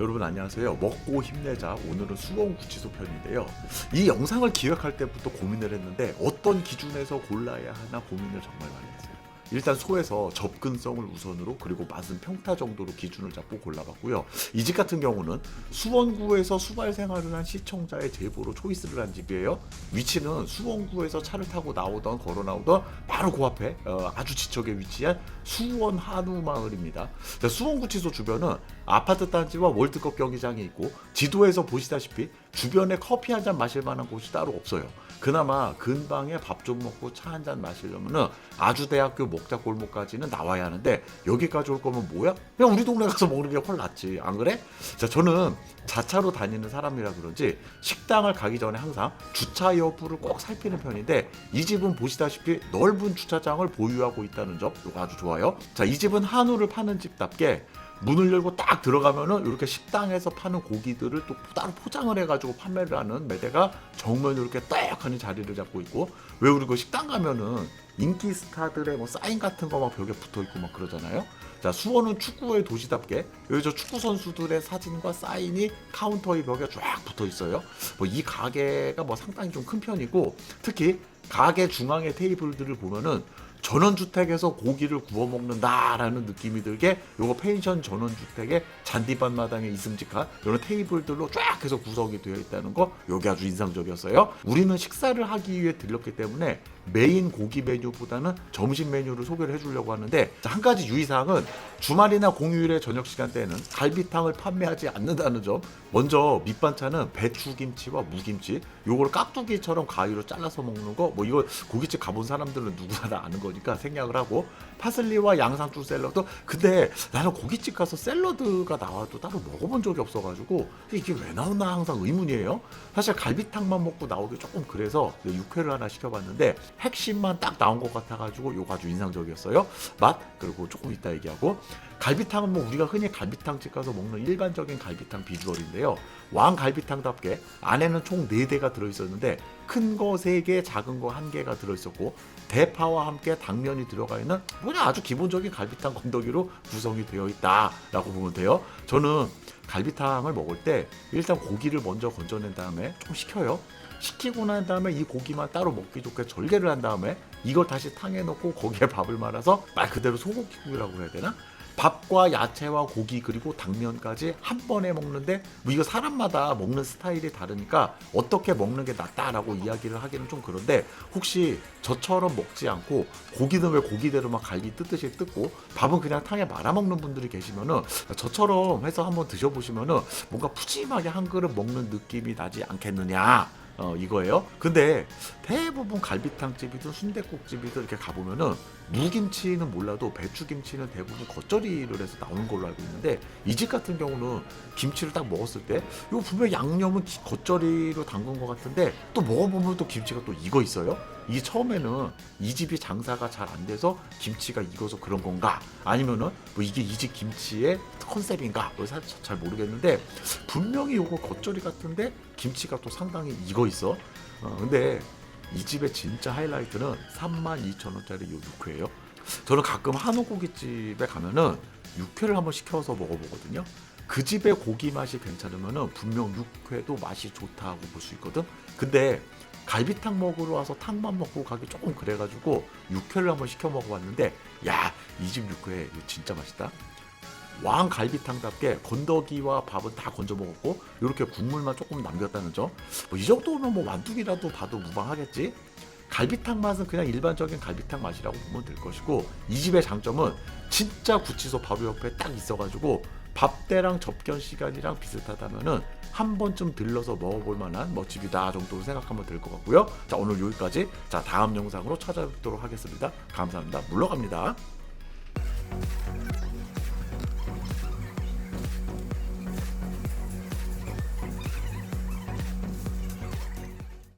여러분 안녕하세요. 먹고 힘내자. 오늘은 수원 구치소 편인데요. 이 영상을 기획할 때부터 고민을 했는데 어떤 기준에서 골라야 하나 고민을 정말 많이 했어요. 일단 소에서 접근성을 우선으로 그리고 맛은 평타 정도로 기준을 잡고 골라봤고요. 이 집 같은 경우는 수원구에서 수발 생활을 한 시청자의 제보로 초이스를 한 집이에요. 위치는 수원구에서 차를 타고 나오던 걸어 나오던 바로 그 앞에 어, 아주 지척에 위치한 수원 한우 마을입니다. 자, 수원구치소 주변은 아파트 단지와 월드컵 경기장이 있고 지도에서 보시다시피 주변에 커피 한 잔 마실 만한 곳이 따로 없어요. 그나마 근방에 밥 좀 먹고 차 한 잔 마시려면은 아주대학교 목자 골목까지는 나와야 하는데 여기까지 올 거면 뭐야? 그냥 우리 동네 가서 먹는 게 훨 낫지. 안 그래? 자, 저는 자차로 다니는 사람이라 그런지 식당을 가기 전에 항상 주차 여부를 꼭 살피는 편인데 이 집은 보시다시피 넓은 주차장을 보유하고 있다는 점 이거 아주 좋아요. 자, 이 집은 한우를 파는 집답게 문을 열고 딱 들어가면은 이렇게 식당에서 파는 고기들을 또 따로 포장을 해가지고 판매를 하는 매대가 정면으로 이렇게 딱하니 자리를 잡고 있고 왜 우리 그 식당 가면은 인기 스타들의 뭐 사인 같은 거 막 벽에 붙어 있고 막 그러잖아요. 자 수원은 축구의 도시답게 여기 저 축구 선수들의 사진과 사인이 카운터의 벽에 쫙 붙어 있어요. 뭐 이 가게가 뭐 상당히 좀 큰 편이고 특히 가게 중앙의 테이블들을 보면은 전원주택에서 고기를 구워 먹는다라는 느낌이 들게 요거 펜션 전원주택의 잔디밭 마당에 있음직한 이런 테이블들로 쫙 해서 구성이 되어 있다는 거 요게 아주 인상적이었어요. 우리는 식사를 하기 위해 들렀기 때문에 메인 고기 메뉴보다는 점심 메뉴를 소개를 해주려고 하는데 자, 한 가지 유의사항은 주말이나 공휴일의 저녁 시간대에는 갈비탕을 판매하지 않는다는 점. 먼저 밑반찬은 배추김치와 무김치 요걸 깍두기처럼 가위로 잘라서 먹는 거. 뭐 이거 고깃집 가본 사람들은 누구나 다 아는 거니까 생략을 하고. 파슬리와 양상추 샐러드. 근데 나는 고깃집 가서 샐러드가 나와도 따로 먹어본 적이 없어가지고 이게 왜 나오나 항상 의문이에요. 사실 갈비탕만 먹고 나오기 조금 그래서 육회를 하나 시켜봤는데 핵심만 딱 나온 것 같아가지고 요거 아주 인상적이었어요 맛 그리고 조금 이따 얘기하고 갈비탕은 뭐 우리가 흔히 갈비탕집 가서 먹는 일반적인 갈비탕 비주얼인데요. 왕 갈비탕답게 안에는 총 4대가 들어있었는데 큰 거 3개, 작은 거 1개가 들어있었고 대파와 함께 당면이 들어가 있는 뭐냐 아주 기본적인 갈비탕 건더기로 구성이 되어 있다라고 보면 돼요. 저는 갈비탕을 먹을 때 일단 고기를 먼저 건져낸 다음에 좀 식혀요. 식히고 난 다음에 이 고기만 따로 먹기 좋게 절개를 한 다음에 이걸 다시 탕에 넣고 거기에 밥을 말아서 말 그대로 소고기국이라고 해야 되나? 밥과 야채와 고기 그리고 당면까지 한 번에 먹는데 뭐 이거 사람마다 먹는 스타일이 다르니까 어떻게 먹는 게 낫다라고 이야기를 하기는 좀 그런데 혹시 저처럼 먹지 않고 고기는 왜 고기대로 막 갈비 뜯듯이 뜯고 밥은 그냥 탕에 말아 먹는 분들이 계시면은 저처럼 해서 한번 드셔보시면은 뭔가 푸짐하게 한 그릇 먹는 느낌이 나지 않겠느냐 어, 이거예요. 근데 대부분 갈비탕집이든 순대국집이든 이렇게 가보면은 무김치는 몰라도 배추김치는 대부분 겉절이를 해서 나오는 걸로 알고 있는데 이 집 같은 경우는 김치를 딱 먹었을 때 이거 분명 히 양념은 기- 겉절이로 담근 것 같은데 또 먹어보면 또 김치가 또 익어 있어요. 이게 처음에는 이 집이 장사가 잘 안 돼서 김치가 익어서 그런 건가 아니면은 뭐 이게 이 집 김치의 컨셉인가 뭐 사실 잘 모르겠는데 분명히 요거 겉절이 같은데 김치가 또 상당히 익어 있어. 어, 근데 이 집의 진짜 하이라이트는 32,000원짜리 요 육회예요. 저는 가끔 한우 고깃집에 가면은 육회를 한번 시켜서 먹어보거든요. 그 집의 고기 맛이 괜찮으면은 분명 육회도 맛이 좋다고 볼 수 있거든. 근데 갈비탕 먹으러 와서 탕만 먹고 가기 조금 그래가지고 육회를 한번 시켜 먹어봤는데 야 이 집 육회 진짜 맛있다. 왕 갈비탕답게 건더기와 밥은 다 건져 먹었고 이렇게 국물만 조금 남겼다는 점. 뭐 이 정도면 뭐 완뚝이라도 봐도 무방하겠지. 갈비탕 맛은 그냥 일반적인 갈비탕 맛이라고 보면 될 것이고 이 집의 장점은 진짜 구치소 바로 옆에 딱 있어가지고 밥대랑 접견 시간이랑 비슷하다면은 한 번쯤 들러서 먹어볼 만한 뭐 집이다 정도로 생각하면 될 것 같고요. 자 오늘 여기까지. 자 다음 영상으로 찾아뵙도록 하겠습니다. 감사합니다. 물러갑니다.